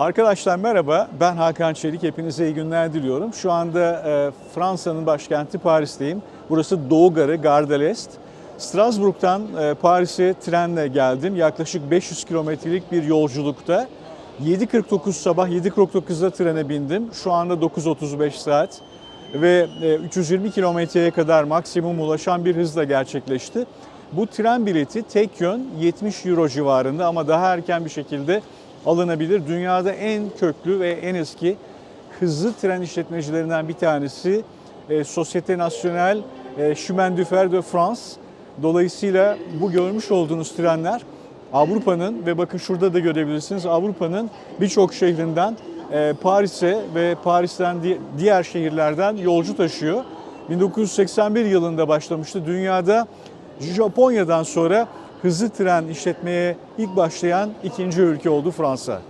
Arkadaşlar merhaba, ben Hakan Çelik. Hepinize iyi günler diliyorum. Şu anda e, Fransa'nın başkenti Paris'teyim. Burası Doğu Garı, Gare de l'Est. Strasbourg'dan e, Paris'e trenle geldim. Yaklaşık 500 kilometrelik bir yolculukta. 7.49 sabah 7.49'da trene bindim. Şu anda 9.35 saat ve e, 320 kilometreye kadar maksimum ulaşan bir hızla gerçekleşti. Bu tren bileti tek yön 70 euro civarında ama daha erken bir şekilde alınabilir. Dünyada en köklü ve en eski hızlı tren işletmecilerinden bir tanesi e, Société Nationale e, Chemin de Fer de France. Dolayısıyla bu görmüş olduğunuz trenler Avrupa'nın ve bakın şurada da görebilirsiniz Avrupa'nın birçok şehrinden e, Paris'e ve Paris'ten di- diğer şehirlerden yolcu taşıyor. 1981 yılında başlamıştı. Dünyada Japonya'dan sonra hızlı tren işletmeye ilk başlayan ikinci ülke oldu Fransa.